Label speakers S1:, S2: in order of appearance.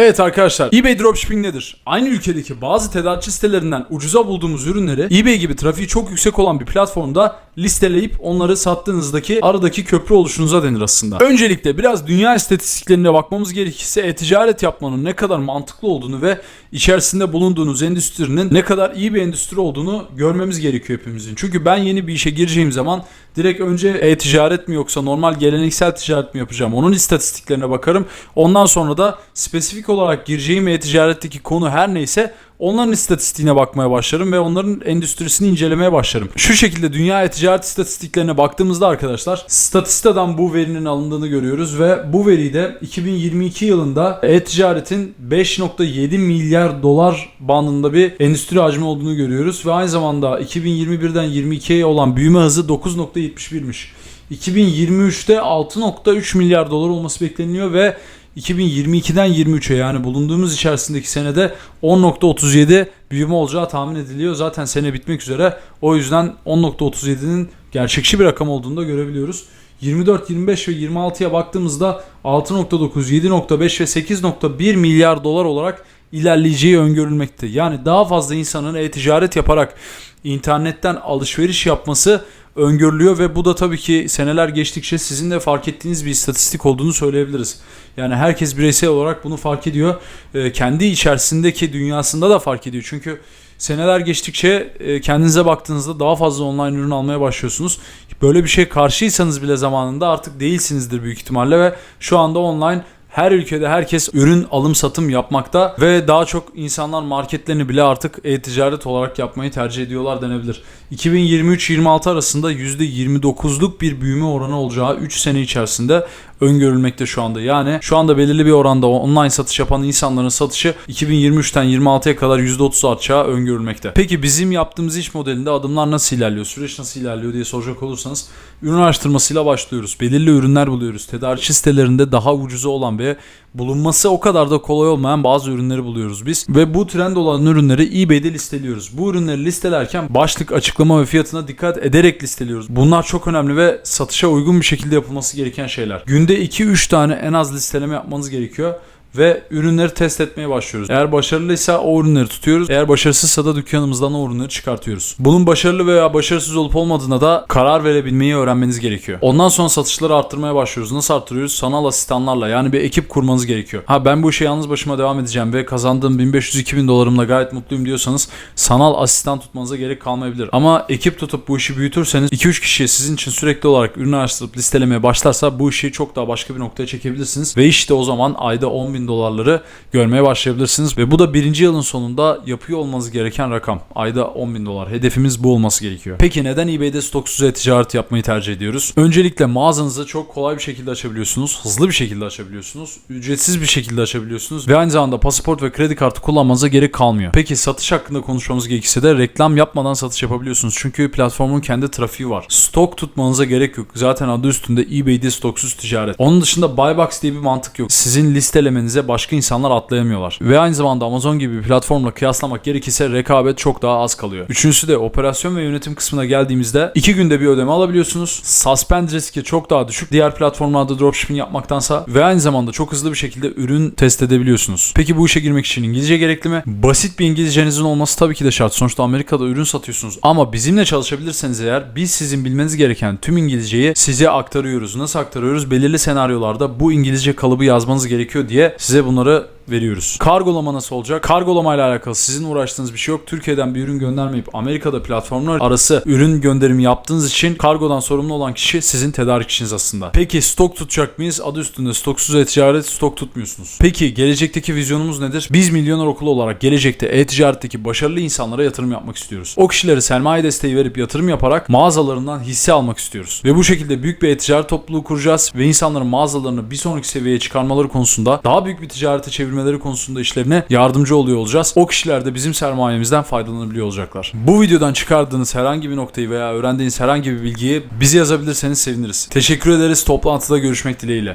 S1: Evet arkadaşlar eBay Dropshipping nedir? Aynı ülkedeki bazı tedarikçi sitelerinden ucuza bulduğumuz ürünleri eBay gibi trafiği çok yüksek olan bir platformda listeleyip onları sattığınızdaki aradaki köprü oluşunuza denir aslında. Öncelikle biraz dünya istatistiklerine bakmamız gerekirse e-ticaret yapmanın ne kadar mantıklı olduğunu ve içerisinde bulunduğunuz endüstrinin ne kadar iyi bir endüstri olduğunu görmemiz gerekiyor hepimizin. Çünkü ben yeni bir işe gireceğim zaman direkt önce e-ticaret mi yoksa normal geleneksel ticaret mi yapacağım onun istatistiklerine bakarım. Ondan sonra da spesifik olarak gireceğim e-ticaretteki konu her neyse onların istatistiğine bakmaya başlarım ve onların endüstrisini incelemeye başlarım. Şu şekilde dünya e-ticaret istatistiklerine baktığımızda arkadaşlar Statista'dan bu verinin alındığını görüyoruz ve bu veriyi de 2022 yılında e-ticaretin 5.7 milyar dolar bandında bir endüstri hacmi olduğunu görüyoruz ve aynı zamanda 2021'den 22'ye olan büyüme hızı 9.71'miş. 2023'te 6.3 milyar dolar olması bekleniyor ve 2022'den 23'e yani bulunduğumuz içerisindeki senede 10.37 büyüme olacağı tahmin ediliyor. Zaten sene bitmek üzere. O yüzden 10.37'nin gerçekçi bir rakam olduğunu da görebiliyoruz. 24, 25 ve 26'ya baktığımızda 6.9, 7.5 ve 8.1 milyar dolar olarak ilerleyeceği öngörülmekte. Yani daha fazla insanın e-ticaret yaparak internetten alışveriş yapması öngörülüyor ve bu da tabii ki seneler geçtikçe sizin de fark ettiğiniz bir istatistik olduğunu söyleyebiliriz. Yani herkes bireysel olarak bunu fark ediyor. Ee, kendi içerisindeki dünyasında da fark ediyor. Çünkü seneler geçtikçe e, kendinize baktığınızda daha fazla online ürün almaya başlıyorsunuz. Böyle bir şey karşıysanız bile zamanında artık değilsinizdir büyük ihtimalle ve şu anda online her ülkede herkes ürün alım satım yapmakta ve daha çok insanlar marketlerini bile artık e-ticaret olarak yapmayı tercih ediyorlar denebilir. 2023-26 arasında %29'luk bir büyüme oranı olacağı 3 sene içerisinde öngörülmekte şu anda. Yani şu anda belirli bir oranda online satış yapan insanların satışı 2023'ten 26'ya kadar %30 artacağı öngörülmekte. Peki bizim yaptığımız iş modelinde adımlar nasıl ilerliyor, süreç nasıl ilerliyor diye soracak olursanız ürün araştırmasıyla başlıyoruz. Belirli ürünler buluyoruz. Tedarikçi sitelerinde daha ucuza olan ve bulunması o kadar da kolay olmayan bazı ürünleri buluyoruz biz. Ve bu trend olan ürünleri eBay'de listeliyoruz. Bu ürünleri listelerken başlık, açıklama ve fiyatına dikkat ederek listeliyoruz. Bunlar çok önemli ve satışa uygun bir şekilde yapılması gereken şeyler. Günde 2-3 tane en az listeleme yapmanız gerekiyor ve ürünleri test etmeye başlıyoruz. Eğer başarılıysa o ürünleri tutuyoruz. Eğer başarısızsa da dükkanımızdan o ürünleri çıkartıyoruz. Bunun başarılı veya başarısız olup olmadığına da karar verebilmeyi öğrenmeniz gerekiyor. Ondan sonra satışları arttırmaya başlıyoruz. Nasıl arttırıyoruz? Sanal asistanlarla yani bir ekip kurmanız gerekiyor. Ha ben bu işe yalnız başıma devam edeceğim ve kazandığım 1500-2000 dolarımla gayet mutluyum diyorsanız sanal asistan tutmanıza gerek kalmayabilir. Ama ekip tutup bu işi büyütürseniz 2-3 kişiye sizin için sürekli olarak ürün araştırıp listelemeye başlarsa bu işi çok daha başka bir noktaya çekebilirsiniz. Ve işte o zaman ayda 10 bin dolarları görmeye başlayabilirsiniz. Ve bu da birinci yılın sonunda yapıyor olmanız gereken rakam. Ayda 10 bin dolar. Hedefimiz bu olması gerekiyor. Peki neden eBay'de stoksuz e-ticaret yapmayı tercih ediyoruz? Öncelikle mağazanızı çok kolay bir şekilde açabiliyorsunuz. Hızlı bir şekilde açabiliyorsunuz. Ücretsiz bir şekilde açabiliyorsunuz. Ve aynı zamanda pasaport ve kredi kartı kullanmanıza gerek kalmıyor. Peki satış hakkında konuşmamız gerekirse de reklam yapmadan satış yapabiliyorsunuz. Çünkü platformun kendi trafiği var. Stok tutmanıza gerek yok. Zaten adı üstünde eBay'de stoksuz ticaret. Onun dışında buy box diye bir mantık yok. Sizin listelemenize başka insanlar atlayamıyorlar. Ve aynı zamanda Amazon gibi bir platformla kıyaslamak gerekirse rekabet çok daha az kalıyor. Üçüncüsü de operasyon ve yönetim kısmına geldiğimizde iki günde bir ödeme alabiliyorsunuz. Suspend riski çok daha düşük. Diğer platformlarda dropshipping yapmaktansa ve aynı zamanda çok hızlı bir şekilde ürün test edebiliyorsunuz. Peki bu işe girmek için İngilizce gerekli mi? Basit bir İngilizcenizin olması tabii ki de şart. Sonuçta Amerika'da ürün satıyorsunuz. Ama bizimle çalışabilirseniz eğer biz sizin bilmeniz gereken tüm İngilizceyi size aktarıyoruz. Nasıl aktarıyoruz? Belirli senaryolarda bu İngilizce kalıbı yazmanız gerekiyor diye size bunları veriyoruz. Kargolama nasıl olacak? Kargolama ile alakalı sizin uğraştığınız bir şey yok. Türkiye'den bir ürün göndermeyip Amerika'da platformlar arası ürün gönderimi yaptığınız için kargodan sorumlu olan kişi sizin tedarikçiniz aslında. Peki stok tutacak mıyız? Adı üstünde stoksuz e-ticaret stok tutmuyorsunuz. Peki gelecekteki vizyonumuz nedir? Biz milyoner okulu olarak gelecekte e-ticaretteki başarılı insanlara yatırım yapmak istiyoruz. O kişilere sermaye desteği verip yatırım yaparak mağazalarından hisse almak istiyoruz. Ve bu şekilde büyük bir e-ticaret topluluğu kuracağız ve insanların mağazalarını bir sonraki seviyeye çıkarmaları konusunda daha büyük bir ticarete çevirmeleri konusunda işlerine yardımcı oluyor olacağız. O kişiler de bizim sermayemizden faydalanabiliyor olacaklar. Bu videodan çıkardığınız herhangi bir noktayı veya öğrendiğiniz herhangi bir bilgiyi bize yazabilirseniz seviniriz. Teşekkür ederiz. Toplantıda görüşmek dileğiyle.